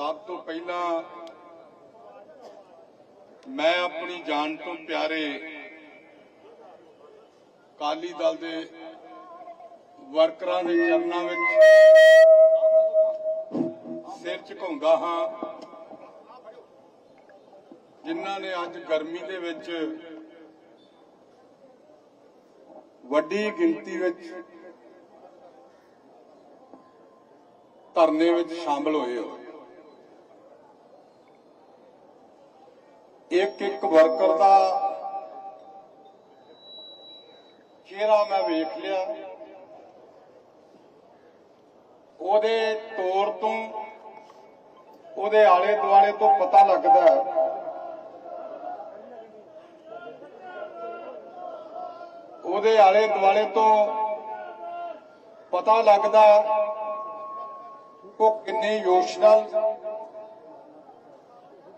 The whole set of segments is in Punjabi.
ਸਭ ਤੋਂ ਪਹਿਲਾਂ ਮੈਂ ਆਪਣੀ ਜਾਨ ਤੋਂ ਪਿਆਰੇ ਕਾਲੀ ਦਲ ਦੇ ਵਰਕਰਾਂ ਦੇ ਚਰਨਾਂ ਵਿੱਚ ਸਿਰ ਝੁਕਾਉਂਦਾ ਹਾਂ, ਜਿਨ੍ਹਾਂ ਨੇ ਅੱਜ ਗਰਮੀ ਦੇ ਵਿੱਚ ਵੱਡੀ ਗਿਣਤੀ ਵਿੱਚ ਧਰਨੇ ਵਿੱਚ ਸ਼ਾਮਲ ਹੋਏ ਹੋ ਇੱਕ ਇੱਕ ਵਰਕਰ ਦਾ ਚਿਹਰਾ ਮੈਂ ਵੇਖ ਲਿਆ। ਉਹਦੇ ਤੌਰ ਤੋਂ ਉਹਦੇ ਆਲੇ ਦੁਆਲੇ ਤੋਂ ਪਤਾ ਲੱਗਦਾ ਹੈ। ਉਹਦੇ ਆਲੇ ਦੁਆਲੇ ਤੋਂ ਪਤਾ ਲੱਗਦਾ ਉਹ ਕਿੰਨੇ ਯੋਸ਼ਨਲ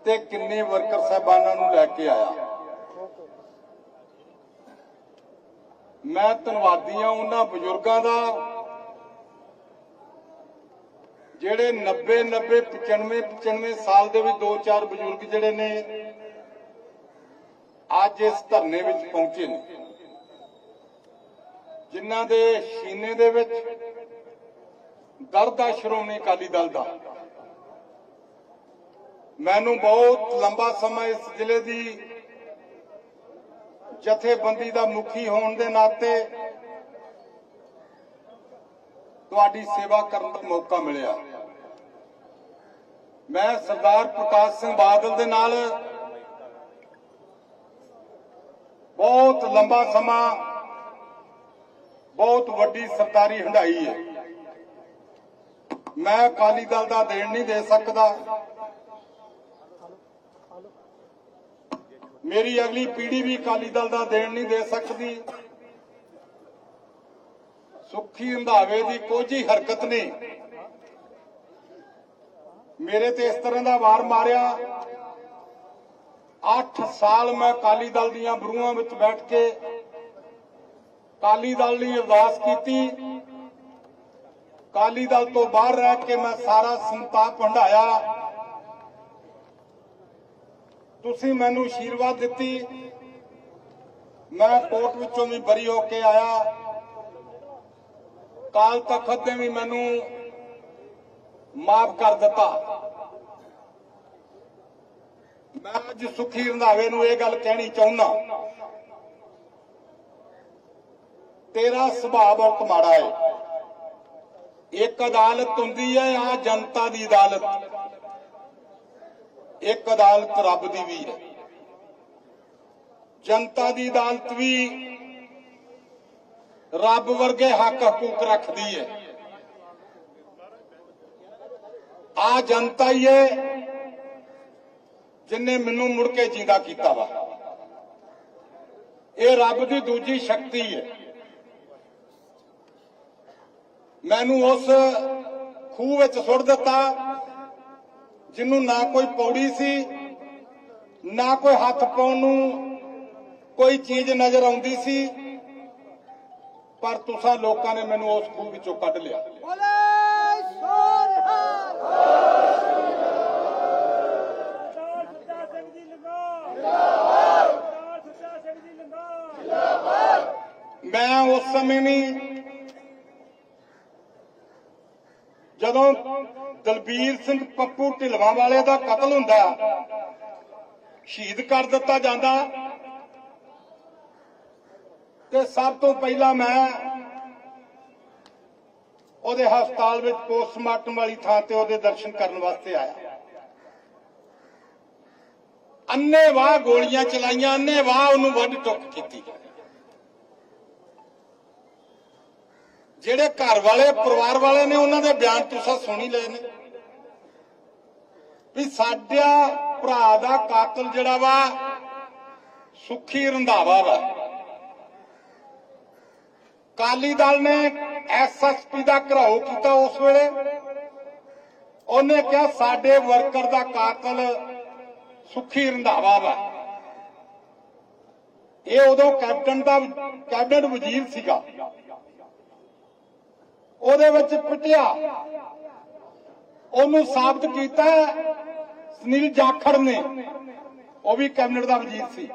ਤੇ ਕਿੰਨੇ ਵਰਕਰ ਸਾਹਿਬਾਨਾਂ ਨੂੰ ਲੈ ਕੇ ਆਇਆ। ਮੈਂ ਧੰਨਵਾਦੀ ਹਾਂ ਉਹਨਾਂ ਬਜ਼ੁਰਗਾਂ ਦਾ, ਜਿਹੜੇ 90 90 95 95 ਸਾਲ ਦੇ ਵੀ ਦੋ ਚਾਰ ਬਜ਼ੁਰਗ ਜਿਹੜੇ ਨੇ, ਅੱਜ ਇਸ ਧਰਨੇ ਵਿੱਚ ਪਹੁੰਚੇ ਨੇ। ਜਿਨ੍ਹਾਂ ਦੇ ਸੀਨੇ ਦੇ ਵਿੱਚ ਦਰਦ ਆ ਸ਼੍ਰੋਮਣੀ ਅਕਾਲੀ ਦਲ ਦਾ। ਮੈਨੂੰ ਬਹੁਤ ਲੰਬਾ ਸਮਾਂ ਇਸ ਜ਼ਿਲ੍ਹੇ ਦੀ ਜਥੇਬੰਦੀ ਦਾ ਮੁਖੀ ਹੋਣ ਦੇ ਨਾਤੇ ਤੁਹਾਡੀ ਸੇਵਾ ਕਰਨ ਦਾ ਮੌਕਾ ਮਿਲਿਆ। ਮੈਂ ਸਰਦਾਰ ਪ੍ਰਕਾਸ਼ ਸਿੰਘ ਬਾਦਲ ਦੇ ਨਾਲ ਬਹੁਤ ਲੰਬਾ ਸਮਾਂ, ਬਹੁਤ ਵੱਡੀ ਸਰਕਾਰੀ ਹੰਡਾਈ ਹੈ। ਮੈਂ ਅਕਾਲੀ ਦਲ ਦਾ ਦੇਣ ਨਹੀਂ ਦੇ ਸਕਦਾ। ਮੇਰੀ ਅਗਲੀ ਪੀੜ੍ਹੀ ਵੀ ਅਕਾਲੀ ਦਲ ਦਾ ਦੇਣ ਨਹੀਂ ਦੇ ਸਕਦੀ। ਸੁੱਖੀ ਰੰਧਾਵੇ ਦੀ ਕੋਈ ਹਰਕਤ ਨੇ ਮੇਰੇ ਤੇ ਇਸ ਤਰ੍ਹਾਂ ਦਾ ਵਾਰ ਮਾਰਿਆ। 8 ਸਾਲ ਮੈਂ ਅਕਾਲੀ ਦਲ ਦੀਆਂ ਬਰੂਹਾਂ ਵਿੱਚ ਬੈਠ ਕੇ ਅਕਾਲੀ ਦਲ ਲਈ ਅਰਦਾਸ ਕੀਤੀ। ਅਕਾਲੀ ਦਲ ਤੋਂ ਬਾਹਰ ਰਹਿ ਕੇ ਮੈਂ ਸਾਰਾ ਸੰਤਾਪ ਹੰਡਾਇਆ ਤੁਸੀਂ ਮੈਨੂੰ ਆਸ਼ੀਰਵਾਦ ਦਿੱਤੀ। ਮੈਂ ਕੋਰਟ ਵਿੱਚੋਂ ਵੀ ਬਰੀ ਹੋ ਕੇ ਆਇਆ। ਕਾਲ ਤਖਤ ਨੇ ਵੀ ਮੈਨੂੰ ਮਾਫ ਕਰ ਦਿੱਤਾ। ਮੈਂ ਅੱਜ ਸੁਖੀ ਰੰਧਾਵੇ ਨੂੰ ਇਹ ਗੱਲ ਕਹਿਣੀ ਚਾਹੁੰਦਾ ਤੇਰਾ ਸੁਭਾਅ ਬਹੁਤ ਮਾੜਾ ਹੈ। ਇੱਕ ਅਦਾਲਤ ਹੁੰਦੀ ਹੈ ਆ ਜਨਤਾ ਦੀ ਅਦਾਲਤ। ਇੱਕ ਅਦਾਲਤ ਰੱਬ ਦੀ ਵੀ ਹੈ। ਜਨਤਾ ਦੀ ਅਦਾਲਤ ਵੀ ਰੱਬ ਵਰਗੇ ਹੱਕ ਹਕੂਕ ਰੱਖਦੀ ਹੈ। ਆ ਜਨਤਾ ਹੀ ਹੈ ਜਿਨੇ ਮੈਨੂੰ ਮੁੜ ਕੇ ਜਿੰਦਾ ਕੀਤਾ ਵਾ। ਇਹ ਰੱਬ ਦੀ ਦੂਜੀ ਸ਼ਕਤੀ ਹੈ। ਮੈਨੂੰ ਉਸ ਖੂਹ ਵਿੱਚ ਸੁੱਟ ਦਿੱਤਾ। ਜਿਹਨੂੰ ਨਾ ਕੋਈ ਪੌੜੀ ਸੀ ਨਾ ਕੋਈ ਹੱਥ ਪਾਉਣ ਨੂੰ ਕੋਈ ਚੀਜ਼ ਨਜ਼ਰ ਆਉਂਦੀ ਸੀ ਪਰ ਤੁਸੀਂ ਲੋਕਾਂ ਨੇ ਮੈਨੂੰ ਉਸ ਖੂਹ ਵਿੱਚੋਂ ਕੱਢ ਲਿਆ ਮੈਂ ਉਸ ਸਮੇਂ ਨਹੀਂ ਜਦੋਂ ਦਲਬੀਰ ਸਿੰਘ ਪੱਪੂ ਢਿਲਵਾਂ ਵਾਲੇ ਦਾ ਕਤਲ ਹੁੰਦਾ। ਸ਼ਹੀਦ ਕਰ ਦਿੱਤਾ ਜਾਂਦਾ। ਤੇ ਸਭ ਤੋਂ ਪਹਿਲਾਂ ਮੈਂ ਉਹਦੇ ਹਸਪਤਾਲ ਵਿੱਚ ਪੋਸਟਮਾਰਟਮ ਵਾਲੀ ਥਾਂ ਤੇ ਉਹਦੇ ਦਰਸ਼ਨ ਕਰਨ ਵਾਸਤੇ ਆਇਆ। ਅੰਨੇ ਵਾਹ ਗੋਲੀਆਂ ਚਲਾਈਆਂ, ਅੰਨੇ ਵਾਹ ਉਹਨੂੰ ਵੱਢ ਟੁੱਕ ਕੀਤੀ। ਜਿਹੜੇ ਘਰ ਵਾਲੇ, ਪਰਿਵਾਰ ਵਾਲੇ ਨੇ ਉਹਨਾਂ ਦੇ ਬਿਆਨ ਤੁਸੀਂ ਸੁਣੀ ਲਏ ਨੇ। ਵੀ ਸਾਡਾ ਭਰਾ ਦਾ ਕਾਤਲ ਜਿਹੜਾ ਵਾ, ਸੁਖੀ ਰੰਧਾਵਾ ਵਾ। ਕਾਲੀ ਦਲ ਨੇ ਐਸਐਸਪੀ ਦਾ ਘਰਾਓ ਕੀਤਾ ਉਸ ਵੇਲੇ। ਉਹਨੇ ਕਿਹਾ ਸਾਡੇ ਵਰਕਰ ਦਾ ਕਾਤਲ ਸੁਖੀ ਰੰਧਾਵਾ ਵਾ। ਇਹ ਉਦੋਂ ਕੈਪਟਨ ਦਾ, ਕੈਬਨਿਟ ਵਜ਼ੀਰ ਸੀਗਾ। ਉਹਦੇ ਵਿੱਚ ਪਿਟਿਆ। ਉਹਨੂੰ ਸਾਬਤ ਕੀਤਾ ਸੁਨੀਲ ਜਾਖੜ ਨੇ। ਉਹ ਵੀ ਕੈਬਨਿਟ ਦਾ ਵਜ਼ੀਰ ਸੀ।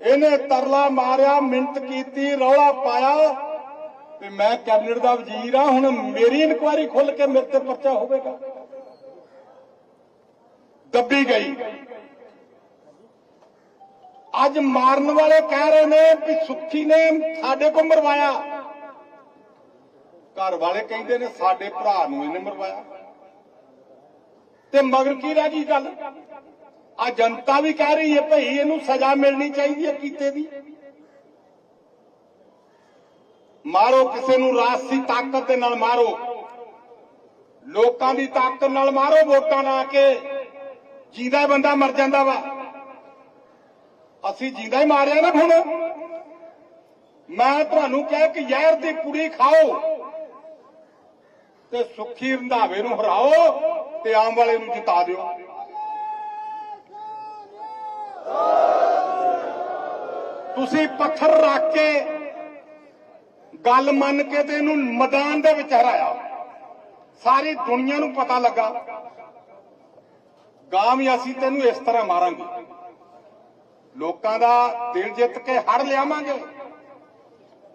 ਇਹਨੇ ਤਰਲਾ ਮਾਰਿਆ, ਮਿੰਟ ਕੀਤੀ, ਰੌਲਾ ਪਾਇਆ। ਤੇ ਮੈਂ ਕੈਬਨਿਟ ਦਾ ਵਜ਼ੀਰ ਆ ਹੁਣ ਮੇਰੀ ਇਨਕੁਆਇਰੀ ਖੁੱਲ ਕੇ ਮੇਰੇ ਤੇ ਪਰਚਾ ਹੋਵੇਗਾ। ਦੱਬੀ ਗਈ। ਅੱਜ ਮਾਰਨ ਵਾਲੇ ਕਹਿ ਰਹੇ ਨੇ ਵੀ ਸੁੱਖੀ ਨੇ ਸਾਡੇ ਕੋ ਮਰਵਾਇਆ। ਘਰ ਵਾਲੇ ਕਹਿੰਦੇ ਨੇ ਸਾਡੇ ਭਰਾ ਨੂੰ ਇਹਨੇ ਮਰਵਾਇਆ। ਤੇ ਮਗਰ ਕੀ ਰਹਿ ਗਈ ਗੱਲ? ਆ ਜਨਤਾ ਵੀ ਕਹਿ ਰਹੀ ਹੈ, ਭਈ ਇਹਨੂੰ ਸਜ਼ਾ ਮਿਲਣੀ ਚਾਹੀਦੀ ਹੈ ਕੀਤੇ ਦੀ। ਮਾਰੋ ਕਿਸੇ ਨੂੰ ਰਾਸੀ ਤਾਕਤ ਦੇ ਨਾਲ ਮਾਰੋ। ਲੋਕਾਂ ਦੀ ਤਾਕਤ ਨਾਲ ਮਾਰੋ ਵੋਟਾਂ ਨਾ ਕੇ। ਜੀਦਾ ਬੰਦਾ ਮਰ ਜਾਂਦਾ ਵਾ। ਅਸੀਂ ਜਿੰਦਾ ਹੀ ਮਾਰਿਆ ਨਾ ਹੁਣ। ਮੈਂ ਤੁਹਾਨੂੰ ਕਿਹਾ ਕਿ ਜ਼ਹਿਰ ਦੀ ਕੁੜੀ ਖਾਓ। ਤੇ ਸੁੱਖੀ ਰੰਧਾਵੇ ਨੂੰ ਹਰਾਓ ਤੇ ਆਮ ਵਾਲੇ ਨੂੰ ਜਿਤਾ ਦਿਓ। ਤੁਸੀਂ ਪੱਥਰ ਰੱਖ ਕੇ ਗੱਲ ਮੰਨ ਕੇ ਤੇ ਇਹਨੂੰ ਮੈਦਾਨ ਦੇ ਵਿੱਚ ਹਰਾਇਆ। ਸਾਰੀ ਦੁਨੀਆ ਨੂੰ ਪਤਾ ਲੱਗਾ। ਗਾਂ ਵੀ ਅਸੀਂ ਤੈਨੂੰ ਇਸ ਤਰ੍ਹਾਂ ਮਾਰਾਂਗੇ। ਲੋਕਾਂ ਦਾ ਦਿਲ ਜਿੱਤ ਕੇ ਹੜ ਲਿਆਵਾਂਗੇ।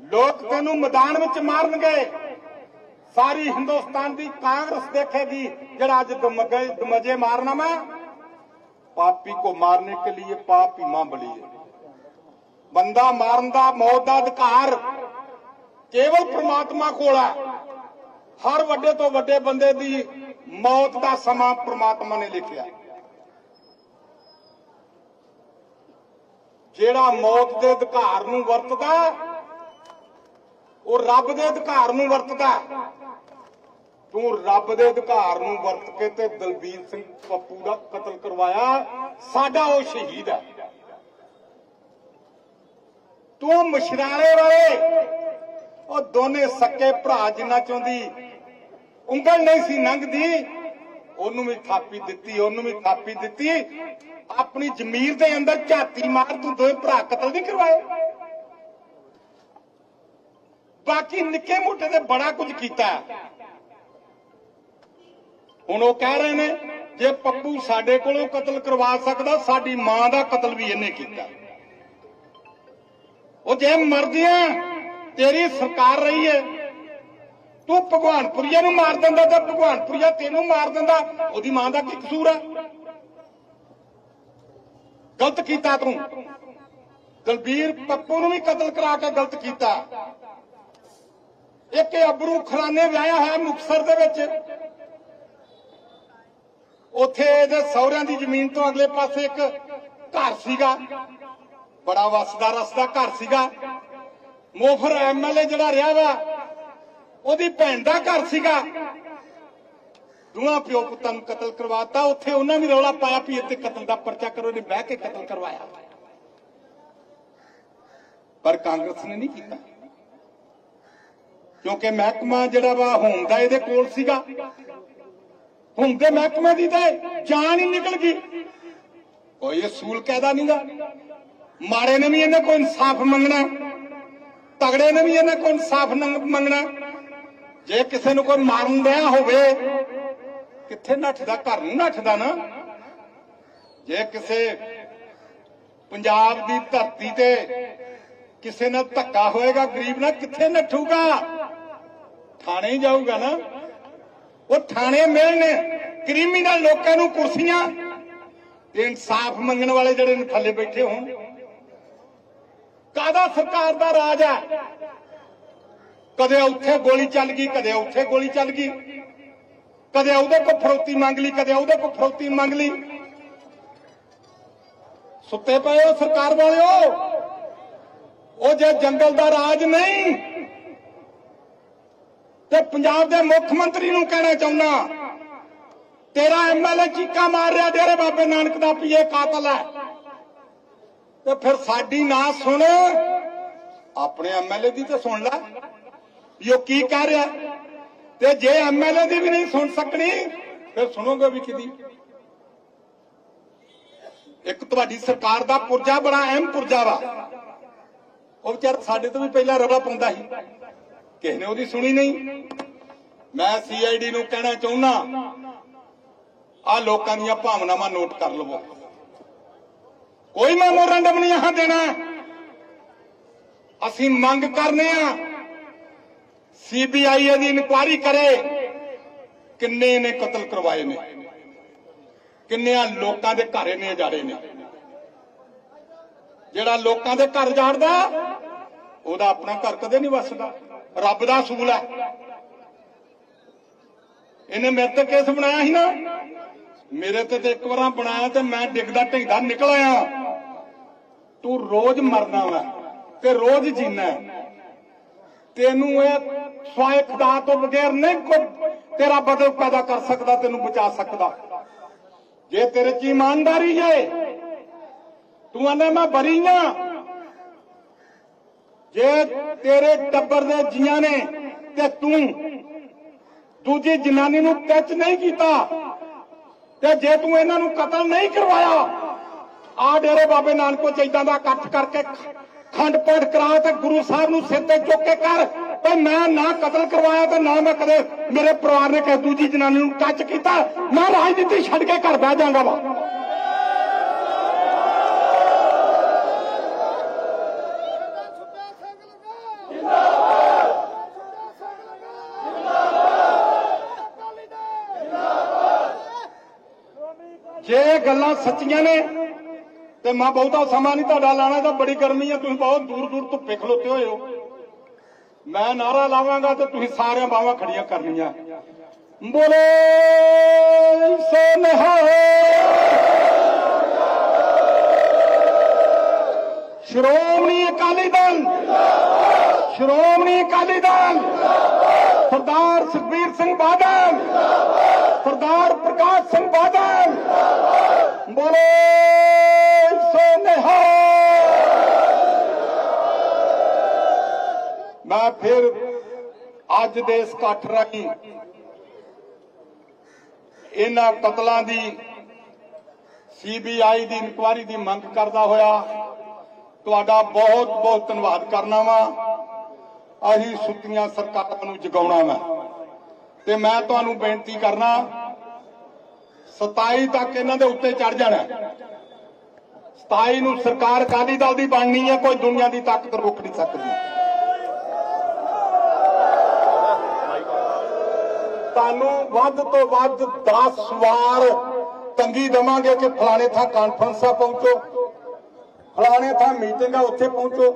ਲੋਕ ਤੈਨੂੰ ਮੈਦਾਨ ਵਿੱਚ ਮਾਰਨਗੇ। ਸਾਰੀ ਹਿੰਦੁਸਤਾਨ ਦੀ ਕਾਂਗਰਸ ਦੇਖੇਗੀ ਜਿਹੜਾ ਅੱਜ ਦਮਗੇ ਦਮਜੇ ਮਾਰਨਾ ਮੈਂ। ਪਾਪੀ ਕੋ ਮਾਰਨੇ ਕੇ लिए ਪਾਪ ਹੀ ਮਾਂ ਬਲੀ ਹੈ ਬੰਦਾ ਮਾਰਨ ਦਾ ਮੌਤ ਦਾ ਅਧਿਕਾਰ ਕੇਵਲ ਪ੍ਰਮਾਤਮਾ ਕੋਲ ਹੈ। ਹਰ ਵੱਡੇ ਤੋਂ ਵੱਡੇ ਬੰਦੇ ਦੀ ਮੌਤ ਦਾ ਸਮਾਂ ਪ੍ਰਮਾਤਮਾ ਨੇ ਲਿਖਿਆ। ਜਿਹੜਾ ਮੌਤ ਦੇ ਅਧਿਕਾਰ ਨੂੰ ਵਰਤਦਾ, ਉਹ ਰੱਬ ਦੇ ਅਧਿਕਾਰ ਨੂੰ ਵਰਤਦਾ। ਤੂੰ ਰੱਬ ਦੇ ਅਧਿਕਾਰ ਨੂੰ ਵਰਤ ਕੇ ਤੇ ਦਲਬੀਰ ਸਿੰਘ ਪੱਪੂ ਦਾ ਕਤਲ ਕਰਵਾਇਆ। ਸਾਡਾ ਉਹ ਸ਼ਹੀਦ ਹੈ ਤੂੰ ਮਸ਼ਰਾਲੇ ਵਾਲੇ। ਉਹ ਦੋਨੇ ਸੱਕੇ ਭਰਾ ਜਿੰਨਾ ਚਾਹੁੰਦੀ ਉਂਗਲ ਨਹੀਂ ਸੀ ਲੰਘਦੀ ਉਹਨੂੰ ਵੀ ਥਾਪੀ ਦਿੱਤੀ, ਉਹਨੂੰ ਵੀ ਥਾਪੀ ਦਿੱਤੀ। ਆਪਣੀ ਜ਼ਮੀਰ ਦੇ ਅੰਦਰ ਝਾਤੀ ਮਾਰ ਤੂੰ ਦੋਵੇਂ ਭਰਾ ਕਤਲ ਨਹੀਂ ਕਰਵਾਏ। ਬਾਕੀ ਨਿੱਕੇ ਮੋਟੇ ਤੇ ਬੜਾ ਕੁਝ ਕੀਤਾ। ਹੁਣ ਉਹ ਕਹਿ ਰਹੇ ਨੇ, ਜੇ ਪੱਪੂ ਸਾਡੇ ਕੋਲੋਂ ਕਤਲ ਕਰਵਾ ਸਕਦਾ, ਸਾਡੀ ਮਾਂ ਦਾ ਕਤਲ ਵੀ ਇਹਨੇ ਕੀਤਾ। ਉਹ ਜੇ ਮਰਦੀਆਂ, ਤੇਰੀ ਸਰਕਾਰ ਰਹੀ ਹੈ। ਤੂੰ ਭਗਵਾਨਪੁਰੀਆ ਨੂੰ ਮਾਰ ਦਿੰਦਾ ਤਾਂ ਭਗਵਾਨਪੁਰੀਆ ਤੈਨੂੰ ਮਾਰ ਦਿੰਦਾ, ਉਹਦੀ ਮਾਂ ਦਾ ਕੀ ਕਸੂਰ ਹੈ? ਗਲਤ ਕੀਤਾ ਤੂੰ। ਦਲਬੀਰ ਪੱਪੂ ਨੂੰ ਵੀ ਕਤਲ ਕਰਾ ਕੇ ਗਲਤ ਕੀਤਾ। ਇੱਕ ਅਬਰੂ ਖਰਾਨੇ ਵਿਆਹਿਆ ਹੋਇਆ ਮੁਕਸਰ ਦੇ ਵਿੱਚ। ਉੱਥੇ ਇਹਦੇ ਸਹੁਰਿਆਂ ਦੀ ਜ਼ਮੀਨ ਤੋਂ ਅਗਲੇ ਪਾਸੇ ਇੱਕ ਘਰ ਸੀਗਾ। ਬੜਾ ਵਸਦਾ ਰਸਦਾ ਘਰ ਸੀਗਾ। ਮੋਫਰ ਐਮਐਲਏ ਜਿਹੜਾ ਰਿਹਾ ਵਾ, ਉਹਦੀ ਭੈਣ ਦਾ ਘਰ ਸੀਗਾ। ਦੋਹਾਂ ਪਿਓ ਪੁੱਤਾਂ ਨੂੰ ਕਤਲ ਕਰਵਾਤਾ। ਉੱਥੇ ਉਹਨਾਂ ਵੀ ਰੌਲਾ ਪਾਇਆ ਵੀ ਇੱਥੇ ਕਤਲ ਦਾ ਪਰਚਾ ਕਰੋ ਨੇ ਬਹਿ ਕੇ ਕਤਲ ਕਰਵਾਇਆ। ਪਰ ਕਾਂਗਰਸ ਨੇ ਨਹੀਂ ਕੀਤਾ। ਕਿਉਂਕਿ ਮਹਿਕਮਾ ਜਿਹੜਾ ਵਾ ਹੋਮ ਦਾ ਇਹਦੇ ਕੋਲ ਸੀਗਾ। ਹੁੰਦੇ ਮਹਿਕਮੇ ਦੀ ਤੇ ਜਾਨ ਹੀ ਨਿਕਲ ਗਈ। ਕੋਈ ਅਸੂਲ ਕਾਇਦਾ ਨਹੀਂਗਾ ਮਾੜੇ ਨੇ ਵੀ ਇਹਨਾਂ ਕੋਲ ਇਨਸਾਫ ਮੰਗਣਾ ਤਗੜੇ ਨੇ ਵੀ ਇਹਨਾਂ ਕੋਲ ਇਨਸਾਫ ਮੰਗਣਾ ਜੇ ਕਿਸੇ ਨੂੰ ਕੋਈ ਮਾਰਨ ਡਿਆ ਹੋਵੇ, ਕਿੱਥੇ ਨੱਠਦਾ, ਘਰ ਨੂੰ ਨੱਠਦਾ ਨਾ। ਜੇ ਕਿਸੇ ਪੰਜਾਬ ਦੀ ਧਰਤੀ ਤੇ ਕਿਸੇ ਨਾਲ ਧੱਕਾ ਹੋਏਗਾ, ਗਰੀਬ ਨਾਲ ਕਿੱਥੇ ਨੱਠੂਗਾ? ਥਾਣੇ ਜਾਊਗਾ ਨਾ। ਉਹ ਥਾਣੇ ਮਿਲਣ ਕ੍ਰਿਮੀਨਲ ਲੋਕਾਂ ਨੂੰ ਕੁਰਸੀਆਂ ਤੇ ਇਨਸਾਫ ਮੰਗਣ ਵਾਲੇ ਜਿਹੜੇ ਨੇ ਥੱਲੇ ਬੈਠੇ ਹੋਣ। ਕਾਦਾ ਸਰਕਾਰ ਦਾ ਰਾਜ ਹੈ? ਕਦੇ ਉੱਥੇ ਗੋਲੀ ਚੱਲ ਗਈ, ਕਦੇ ਉੱਥੇ ਗੋਲੀ ਚੱਲ ਗਈ। ਕਦੇ ਉਹਦੇ ਕੋ ਫਰੋਤੀ ਮੰਗ ਲਈ, ਕਦੇ ਉਹਦੇ ਕੋ ਫਰੋਤੀ ਮੰਗ ਲਈ। ਸੁੱਤੇ ਪਏ ਹੋ ਸਰਕਾਰ ਵਾਲਿਓ। ਉਹ ਜੇ ਜੰਗਲ ਦਾ ਰਾਜ ਨਹੀਂ ਤੇ ਪੰਜਾਬ ਦੇ ਮੁੱਖ ਮੰਤਰੀ ਨੂੰ ਕਹਿਣਾ ਚਾਹੁੰਦਾ ਤੇਰਾ ਐਮਐਲਏ ਚੀਕਾ ਮਾਰ ਰਿਹਾ, ਡੇਰੇ ਬਾਬੇ ਨਾਨਕ ਦਾ ਪੀਏ ਕਾਤਲ ਹੈ। ਤੇ ਫਿਰ ਸਾਡੀ ਨਾ ਸੁਣ, ਆਪਣੇ ਐਮਐਲਏ ਦੀ ਤਾਂ ਸੁਣ ਲੈ, ਵੀ ਉਹ ਕੀ ਕਹਿ ਰਿਹਾ। ਤੇ ਜੇ ਐਮਐਲਏ ਦੀ ਵੀ ਨਹੀਂ ਸੁਣ ਸਕਣੀ, ਫਿਰ ਸੁਣੋਗੇ ਵੀ ਕਿਦੀ ਇੱਕ ਤੁਹਾਡੀ ਸਰਕਾਰ ਦਾ ਪੁਰਜਾ ਬੜਾ ਅਹਿਮ ਪੁਰਜਾ ਵਾ। ਉਹ ਵਿਚਾਰ ਸਾਡੇ ਤੋਂ ਵੀ ਪਹਿਲਾਂ ਰਵਾ ਪਾਉਂਦਾ ਸੀ। ਕਿਸੇ ਨੇ ਉਹਦੀ ਸੁਣੀ ਨਹੀਂ। ਮੈਂ ਸੀਆਈਡੀ ਨੂੰ ਕਹਿਣਾ ਚਾਹੁੰਦਾ ਆ ਲੋਕਾਂ ਦੀਆਂ ਭਾਵਨਾਵਾਂ ਨੋਟ ਕਰ ਲਵੋ। ਕੋਈ ਮੈਮੋਰੰਡਮ ਨਹੀਂ ਆਹ ਦੇਣਾ। ਅਸੀਂ ਮੰਗ ਕਰਨੇ ਆ ਸੀਬੀਆਈ ਦੀ ਇਨਕੁਆਇਰੀ ਕਰੇ, ਕਿੰਨੇ ਨੇ ਕਤਲ ਕਰਵਾਏ ਨੇ ਕਿੰਨਿਆਂ ਲੋਕਾਂ ਦੇ ਘਰ ਇਹਨੇ ਜਾੜੇ ਨੇ। ਜਿਹੜਾ ਲੋਕਾਂ ਦੇ ਘਰ ਜਾੜਦਾ ਉਹਦਾ ਆਪਣਾ ਘਰ ਕਦੇ ਨਹੀਂ ਵਸਦਾ। ਰੱਬ ਦਾ ਅਸੂਲ ਹੈ। ਇਹਨੇ ਮੇਰੇ ਤੇ ਕੇਸ ਬਣਾਇਆ ਸੀ ਨਾ। ਮੇਰੇ ਤੇ ਤੇ ਇੱਕ ਵਾਰਾਂ ਬਣਾਇਆ ਤੇ ਮੈਂ ਡਿੱਗਦਾ ਢਿੰਗਦਾ ਨਿਕਲ ਆਇਆ। ਤੂੰ ਰੋਜ਼ ਮਰਨਾ ਵਾ ਤੇ ਰੋਜ਼ ਜੀਣਾ ਤੈਨੂੰ ਇਹ ਸਵਾਏ ਖੁਦਾ ਤੋਂ ਬਗੈਰ ਨਹੀਂ ਕੋਈ ਤੇਰਾ ਬਦਲ ਪੈਦਾ ਕਰ ਸਕਦਾ, ਤੈਨੂੰ ਬਚਾ ਸਕਦਾ। ਜੇ ਤੇਰੇ ਚ ਇਮਾਨਦਾਰੀ ਹੈ, ਤੂੰ ਆਨੇ ਮੈਂ ਬਰੀ ਆ। ਜੇ ਤੇਰੇ ਟੱਬਰ ਦੇ ਜੀਆਂ ਨੇ ਤੇ ਤੂੰ ਦੂਜੀ ਜਨਾਨੀ ਨੂੰ ਟੱਚ ਨਹੀਂ ਕੀਤਾ ਤੇ ਜੇ ਤੂੰ ਇਹਨਾਂ ਨੂੰ ਕਤਲ ਨਹੀਂ ਕਰਵਾਇਆ, ਆ ਡੇਰੇ ਬਾਬੇ ਨਾਨਕੋ ਚ ਚੈਦਾਂ ਦਾ ਇਕੱਠ ਕਰਕੇ ਖੰਡ ਪਾਠ ਕਰਾ ਤੇ ਗੁਰੂ ਸਾਹਿਬ ਨੂੰ ਸਿਰ ਤੇ ਚੁੱਕ ਕੇ ਕਰ ਤੇ ਮੈਂ ਨਾ ਕਤਲ ਕਰਵਾਇਆ ਤੇ ਨਾ ਮੈਂ ਕਦੇ ਮੇਰੇ ਪਰਿਵਾਰ ਨੇ ਕਿਸੇ ਦੂਜੀ ਜਨਾਨੀ ਨੂੰ ਟੱਚ ਕੀਤਾ, ਮੈਂ ਰਾਜਨੀਤੀ ਛੱਡ ਕੇ ਘਰ ਬਹਿ ਜਾਵਾਂਗਾ। ਵਾ ਸੁੱਚਾ ਸਿੰਘ ਲਗਾ ਜਿੰਦਾਬਾਦ ਸੁੱਚਾ ਸਿੰਘ ਲਗਾ ਜਿੰਦਾਬਾਦ ਅਕਾਲੀ ਦਲ ਸ਼੍ਰੋਮਣੀ ਅਕਾਲੀ ਜੇ ਇਹ ਗੱਲਾਂ ਸੱਚੀਆਂ ਨੇ ਤੇ ਮੈਂ ਬਹੁਤਾ ਸਮਾਂ ਨਹੀਂ ਤੁਹਾਡਾ ਲਾਣਾ ਤਾਂ ਬੜੀ ਗਰਮੀ ਹੈ ਤੁਸੀਂ ਬਹੁਤ ਦੂਰ ਦੂਰ ਧੁੱਪੇ ਖਲੋਤੇ ਹੋਏ ਹੋ। ਮੈਂ ਨਾਰਾ ਲਾਵਾਂਗਾ ਤੇ ਤੁਸੀਂ ਸਾਰਿਆਂ ਬਾਹਾਂ ਖੜੀਆਂ ਕਰਨੀਆਂ। ਬੋਲੇ ਸੋ ਸ਼੍ਰੋਮਣੀ ਅਕਾਲੀ ਦਲ। ਸ਼੍ਰੋਮਣੀ ਅਕਾਲੀ ਦਲ। ਸਰਦਾਰ ਸੁਖਬੀਰ ਸਿੰਘ ਬਾਦਲ। ਸਰਦਾਰ ਪ੍ਰਕਾਸ਼ ਸਿੰਘ ਬਾਦਲ। ਬੋਲੇ ਸੋ ਨਿਹਾਲ ਮੈਂ ਫਿਰ ਅੱਜ ਦੇ ਇਸ ਇਕੱਠ ਰਾਹੀਂ ਇਹਨਾਂ ਕਤਲਾਂ ਦੀ ਸੀਬੀਆਈ ਦੀ ਇਨਕੁਆਇਰੀ ਦੀ ਮੰਗ ਕਰਦਾ ਹੋਇਆ, ਤੁਹਾਡਾ ਬਹੁਤ ਬਹੁਤ ਧੰਨਵਾਦ ਕਰਨਾ ਵਾ। ਅਸੀਂ ਸੁੱਤੀਆਂ ਸਰਕਾਰਾਂ ਨੂੰ ਜਗਾਉਣਾ ਵਾ। ਤੇ ਮੈਂ ਤੁਹਾਨੂੰ ਬੇਨਤੀ ਕਰਨਾ 27 ਤੱਕ ਇਹਨਾਂ ਦੇ ਉੱਤੇ ਚੜ ਜਾਣਾ। 27 ਨੂੰ ਸਰਕਾਰ ਅਕਾਲੀ ਦਲ ਦੀ ਬਣਨੀ ਹੈ ਕੋਈ ਦੁਨੀਆ ਦੀ ਤਾਕਤ ਰੋਕ ਨਹੀਂ ਸਕਦੀ। ਤੁਹਾਨੂੰ ਵੱਧ ਤੋਂ ਵੱਧ 10 ਵਾਰ ਤੰਗੀ ਦਵਾਂਗੇ ਕਿ ਫਲਾਣੇ ਥਾਂ ਕਾਨਫਰੰਸਾਂ ਪਹੁੰਚੋ। ਫਲਾਣੇ ਥਾਂ ਮੀਟਿੰਗ ਆ, ਉੱਥੇ ਪਹੁੰਚੋ।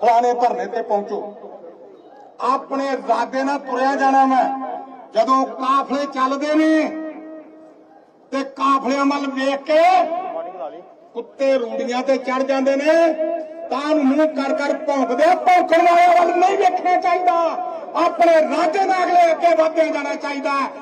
ਫਲਾਣੇ ਧਰਨੇ ਤੇ ਪਹੁੰਚੋ। ਆਪਣੇ ਇਰਾਦੇ ਨਾਲ ਤੁਰਿਆ ਜਾਣਾ ਮੈਂ ਜਦੋਂ ਕਾਫਲੇ ਚੱਲਦੇ ਨੇ ਤੇ ਕਾਫਲਿਆਂ ਵੱਲ ਵੇਖ ਕੇ ਕੁੱਤੇ ਰੂੜੀਆਂ ਤੇ ਚੜ ਜਾਂਦੇ ਨੇ। ਤਾਂ ਨੂੰ ਮੂੰਹ ਕਰ ਕਰ ਭੌਂਕਦੇ ਭੌਂਕਣ ਵਾਲਿਆਂ ਵੱਲ ਨਹੀਂ ਵੇਖਣਾ ਚਾਹੀਦਾ। ਆਪਣੇ ਰਾਜੇ ਦਾ ਅਗਲੇ ਅੱਗੇ ਵਧਦੇ ਜਾਣਾ ਚਾਹੀਦਾ।